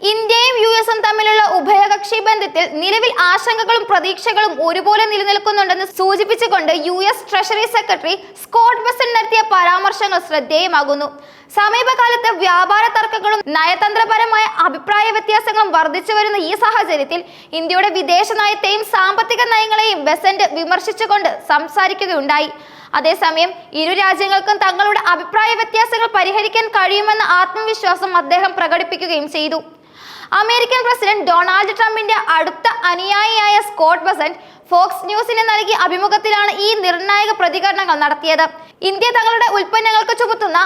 ഇന്ത്യയും യു എസും തമ്മിലുള്ള ഉഭയകക്ഷി ബന്ധത്തിൽ നിലവിൽ ആശങ്കകളും പ്രതീക്ഷകളും ഒരുപോലെ നിലനിൽക്കുന്നുണ്ടെന്ന് സൂചിപ്പിച്ചുകൊണ്ട് U S treasury secretary Scott Bessent നടത്തിയ പരാമർശങ്ങൾ ശ്രദ്ധേയമാകുന്നു. സമീപകാലത്ത് വ്യാപാര തർക്കങ്ങളും നയതന്ത്രപരമായ അഭിപ്രായ വ്യത്യാസങ്ങളും വർദ്ധിച്ചു വരുന്ന ഈ സാഹചര്യത്തിൽ ഇന്ത്യയുടെ വിദേശ നയത്തെയും സാമ്പത്തിക നയങ്ങളെയും ബെസന്റ് വിമർശിച്ചുകൊണ്ട് സംസാരിക്കുകയുണ്ടായി. അതേസമയം ഇരു രാജ്യങ്ങൾക്കും തങ്ങളുടെ അഭിപ്രായ വ്യത്യാസങ്ങൾ പരിഹരിക്കാൻ കഴിയുമെന്ന ആത്മവിശ്വാസം അദ്ദേഹം പ്രകടിപ്പിക്കുകയും ചെയ്തു. അമേരിക്കൻ പ്രസിഡന്റ് ഡൊണാൾഡ് ട്രംപിന്റെ അടുത്ത അനുയായിയായ സ്കോട്ട് ബസന്റ് ഫോക്സ് ന്യൂസിന് നൽകിയ അഭിമുഖത്തിലാണ് ഈ നിർണായക പ്രതികരണങ്ങൾ നടത്തിയത്. ഇന്ത്യ തങ്ങളുടെ ഉൽപ്പന്നങ്ങൾക്ക് ചുമത്തുന്ന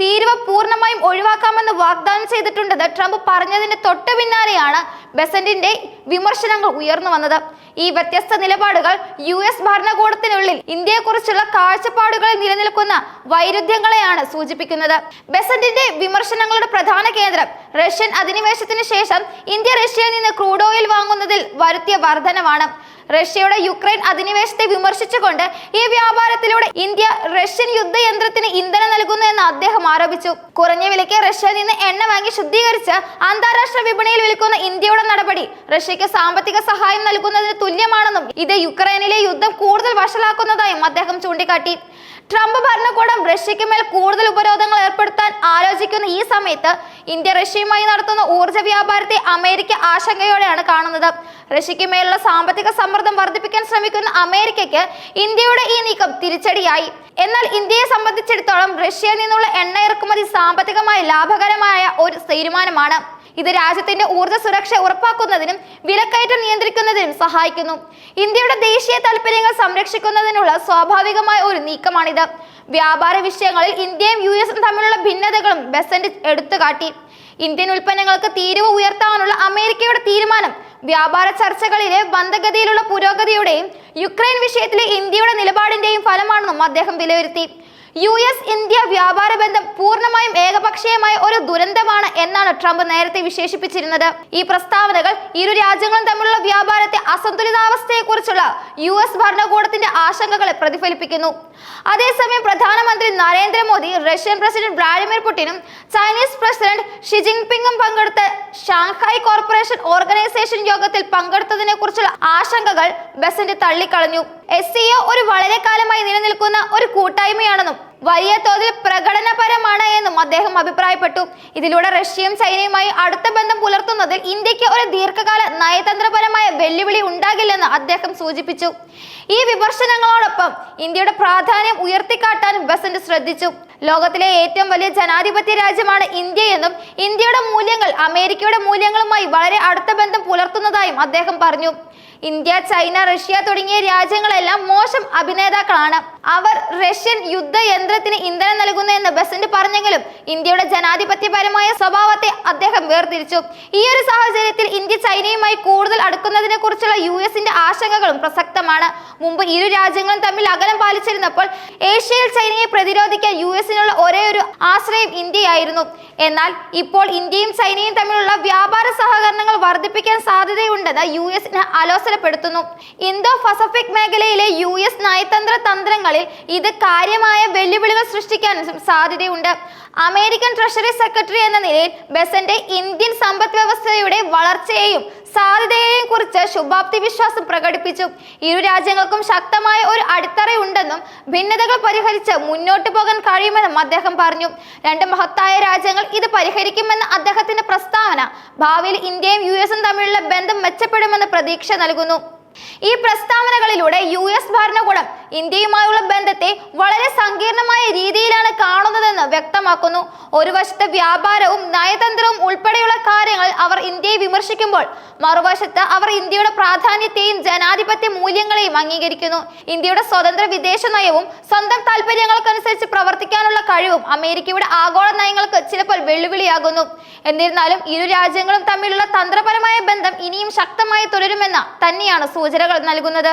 തീരുവ പൂർണമായും ഒഴിവാക്കാമെന്ന് വാഗ്ദാനം ചെയ്തിട്ടുണ്ടെന്ന് ട്രംപ് പറഞ്ഞതിന് തൊട്ടു പിന്നാലെയാണ് ബെസന്റിന്റെ വിമർശനങ്ങൾ ഉയർന്നു വന്നത്. ഈ വ്യത്യസ്ത നിലപാടുകൾ യു എസ് ഭരണകൂടത്തിനുള്ളിൽ ഇന്ത്യയെക്കുറിച്ചുള്ള കാഴ്ചപ്പാടുകളിൽ നിലനിൽക്കുന്ന വൈരുദ്ധ്യങ്ങളെയാണ് സൂചിപ്പിക്കുന്നത്. ബെസന്റിന്റെ വിമർശനങ്ങളുടെ പ്രധാന കേന്ദ്രം റഷ്യൻ അധിനിവേശത്തിന് ശേഷം ഇന്ത്യ റഷ്യയിൽ നിന്ന് ക്രൂഡ് ഓയിൽ വാങ്ങുന്നതിൽ വരുത്തിയ വർധനമാണ് റഷ്യയുടെ യുക്രൈൻ അധിനിവേശത്തെ വിമർശിച്ചുകൊണ്ട് ഈ വ്യാപാരത്തിലൂടെ ഇന്ത്യ റഷ്യൻ യുദ്ധയന്ത്രത്തിന് ഇന്ധനം അദ്ദേഹം ആരോപിച്ചു. കുറഞ്ഞ വിലയ്ക്ക് റഷ്യയിൽ നിന്ന് എണ്ണ വാങ്ങി ശുദ്ധീകരിച്ച് അന്താരാഷ്ട്ര വിപണിയിൽ വിൽക്കുന്ന ഇന്ത്യയുടെ നടപടി റഷ്യക്ക് സാമ്പത്തിക സഹായം നൽകുന്നതിന് തുല്യമാണെന്നും ഇത് യുക്രൈനിലെ യുദ്ധം കൂടുതൽ വഷളാക്കുന്നതായും അദ്ദേഹം ചൂണ്ടിക്കാട്ടി. ട്രംപ് ഭരണകൂടം റഷ്യയ്ക്ക് മേൽ കൂടുതൽ ഉപരോധങ്ങൾ ഏർപ്പെടുത്താൻ ആലോചിക്കുന്ന ഈ സമയത്ത് ഇന്ത്യ റഷ്യയുമായി നടത്തുന്ന ഊർജ വ്യാപാരത്തെ അമേരിക്ക ആശങ്കയോടെയാണ് കാണുന്നത്. റഷ്യയ്ക്ക് മേലുള്ള സാമ്പത്തിക സമ്മർദ്ദം വർദ്ധിപ്പിക്കാൻ ശ്രമിക്കുന്ന അമേരിക്കയ്ക്ക് ഇന്ത്യയുടെ ഈ നീക്കം തിരിച്ചടിയായി. എന്നാൽ ഇന്ത്യയെ സംബന്ധിച്ചിടത്തോളം റഷ്യയിൽ നിന്നുള്ള എണ്ണ ഇറക്കുമതി സാമ്പത്തികമായി ലാഭകരമായ ഒരു തീരുമാനമാണ്. ഇത് രാജ്യത്തിന്റെ ഊർജ സുരക്ഷ ഉറപ്പാക്കുന്നതിനും വിലക്കയറ്റം നിയന്ത്രിക്കുന്നതിനും സഹായിക്കുന്നു. ഇന്ത്യയുടെ ദേശീയ താൽപര്യങ്ങൾ സംരക്ഷിക്കുന്നതിനുള്ള സ്വാഭാവികമായ ഒരു നീക്കമാണിത്. വ്യാപാര വിഷയങ്ങളിൽ ഇന്ത്യയും യു എസും തമ്മിലുള്ള ഭിന്നതകളും ബെസന്റ് എടുത്തുകാട്ടി. ഇന്ത്യൻ ഉൽപ്പന്നങ്ങൾക്ക് തീരുവ ഉയർത്താനുള്ള അമേരിക്കയുടെ തീരുമാനം വ്യാപാര ചർച്ചകളിലെ മന്ദഗതിയിലുള്ള പുരോഗതിയുടെയും യുക്രൈൻ വിഷയത്തിലെ ഇന്ത്യയുടെ നിലപാടിന്റെയും ഫലമാണെന്നും അദ്ദേഹം വിലയിരുത്തി. യു എസ് ഇന്ത്യ വ്യാപാര ബന്ധം പൂർണമായും ഏകപക്ഷീയമായ ഒരു ദുരന്തമാണ് എന്നാണ് ട്രംപ് നേരത്തെ വിശേഷിപ്പിച്ചിരുന്നത്. ഈ പ്രസ്താവനകൾ ഇരു രാജ്യങ്ങളും തമ്മിലുള്ള വ്യാപാരത്തെ അസന്തുലിതാവസ്ഥയെക്കുറിച്ചുള്ള യു എസ് ഭരണകൂടത്തിന്റെ ആശങ്കകളെ പ്രതിഫലിപ്പിക്കുന്നു. അതേസമയം പ്രധാനമന്ത്രി നരേന്ദ്രമോദി റഷ്യൻ പ്രസിഡന്റ് വ്ളാഡിമിർ പുടിനും ചൈനീസ് പ്രസിഡന്റ് ഷി ജിൻപിങ്ങും പങ്കെടുത്ത ഷാങ്ഹായ് കോർപ്പറേഷൻ ഓർഗനൈസേഷൻ യോഗത്തിൽ പങ്കെടുത്തതിനെ കുറിച്ചുള്ള ആശങ്കകൾ ബസന്റ് തള്ളിക്കളഞ്ഞു. എസ് ഒരു വളരെ നിലനിൽക്കുന്ന ഒരു കൂട്ടായ്മയാണെന്നും വലിയ തോതിൽ പ്രകടനപരമാണ് എന്നും അദ്ദേഹം അഭിപ്രായപ്പെട്ടു. ഇതിലൂടെ റഷ്യയും ചൈനയുമായി അടുത്ത ബന്ധം പുലർത്തുന്നതിൽ ഇന്ത്യയ്ക്ക് ഒരു ദീർഘകാല നയതന്ത്രപരമായ വെല്ലുവിളി ഉണ്ടാകില്ലെന്ന് അദ്ദേഹം സൂചിപ്പിച്ചു. ഈ വിമർശനങ്ങളോടൊപ്പം ഇന്ത്യയുടെ പ്രാധാന്യം ഉയർത്തിക്കാട്ടാനും ബസന്റ് ശ്രദ്ധിച്ചു. ലോകത്തിലെ ഏറ്റവും വലിയ ജനാധിപത്യ രാജ്യമാണ് ഇന്ത്യ എന്നും ഇന്ത്യയുടെ മൂല്യങ്ങൾ അമേരിക്കയുടെ മൂല്യങ്ങളുമായി വളരെ അടുത്ത ബന്ധം പുലർത്തുന്നതായും അദ്ദേഹം പറഞ്ഞു. ഇന്ത്യ ചൈന റഷ്യ തുടങ്ങിയ രാജ്യങ്ങളെല്ലാം മോശം അഭിനേതാക്കളാണ്. അവർ റഷ്യൻ യുദ്ധയന്ത്രത്തിന് ഇന്ധനം നൽകുന്നു എന്ന് ബസന്റ് പറഞ്ഞെങ്കിലും ഇന്ത്യയുടെ ജനാധിപത്യപരമായ സ്വഭാവത്തെ അദ്ദേഹം വേർതിരിച്ചു. ഈ ഒരു സാഹചര്യത്തിൽ ഇന്ത്യ ചൈനയുമായി കൂടുതൽ അടുക്കുന്നതിനെ കുറിച്ചുള്ള യു എസിന്റെ ആശങ്കകളും പ്രസക്തമാണ്. മുമ്പ് ഇരു രാജ്യങ്ങളും തമ്മിൽ അകലം പാലിച്ചിരുന്നപ്പോൾ ഏഷ്യയിൽ ചൈനയെ പ്രതിരോധിക്കാൻ യു എസിനുള്ള ഒരേ ഒരു ആശ്രയം ഇന്ത്യയായിരുന്നു. എന്നാൽ ഇപ്പോൾ ഇന്ത്യയും ചൈനയും തമ്മിലുള്ള വ്യാപാര സഹകരണങ്ങൾ വർദ്ധിപ്പിക്കാൻ സാധ്യതയുണ്ടെന്ന് യു എസിന് അലോസരപ്പെടുത്തുന്നു. ഇന്തോ പസഫിക് മേഖലയിലെ യു എസ് നയതന്ത്ര തന്ത്രങ്ങളിൽ ഇത് കാര്യമായ വെല്ലുവിളികൾ സൃഷ്ടിക്കാനും സാധ്യതയുണ്ട്. അമേരിക്കൻ ട്രഷറി സെക്രട്ടറി എന്ന നിലയിൽ ബെസന്റെ ഇന്ത്യൻ സമ്പദ് വ്യവസ്ഥയുടെ വളർച്ചയെയും സാധ്യതയെയും കുറിച്ച് ശുഭാപ്തി വിശ്വാസം പ്രകടിപ്പിച്ചു. ഇരു രാജ്യങ്ങൾക്കും ശക്തമായ ഒരു അടിത്തറയുണ്ടെന്നും ഭിന്നതകൾ പരിഹരിച്ച് മുന്നോട്ട് പോകാൻ കഴിയുമെന്നും അദ്ദേഹം പറഞ്ഞു. രണ്ട് മഹത്തായ രാജ്യങ്ങൾ ഇത് പരിഹരിക്കുമെന്ന അദ്ദേഹത്തിന്റെ പ്രസ്താവന ഭാവിയിൽ ഇന്ത്യയും യു എസും തമ്മിലുള്ള ബന്ധം മെച്ചപ്പെടുമെന്ന് പ്രതീക്ഷ നൽകുന്നു. ഈ പ്രസ്താവനകളിലൂടെ യു എസ് ഭരണകൂടം ഇന്ത്യയുമായുള്ള ബന്ധത്തെ വളരെ സങ്കീർണമായ രീതിയിലാണ് കാണുന്നതെന്ന് വ്യക്തമാക്കുന്നു. ഒരു വശത്ത് വ്യാപാരവും നയതന്ത്രവും ഉൾപ്പെടെയുള്ള കാര്യങ്ങൾ അവർ ഇന്ത്യയെ വിമർശിക്കുമ്പോൾ മറുവശത്ത് അവർ ഇന്ത്യയുടെ പ്രാധാന്യത്തെയും ജനാധിപത്യ മൂല്യങ്ങളെയും അംഗീകരിക്കുന്നു. ഇന്ത്യയുടെ സ്വതന്ത്ര വിദേശ നയവും സ്വന്തം താല്പര്യങ്ങൾക്കനുസരിച്ച് പ്രവർത്തിക്കാനുള്ള കഴിവും അമേരിക്കയുടെ ആഗോള നയങ്ങൾക്ക് ചിലപ്പോൾ വെല്ലുവിളിയാകുന്നു. എന്നിരുന്നാലും ഇരു രാജ്യങ്ങളും തമ്മിലുള്ള തന്ത്രപരമായ ബന്ധം ഇനിയും ശക്തമായി തുടരുമെന്ന തന്നെയാണ് സൂചനകൾ നൽകുന്നത്.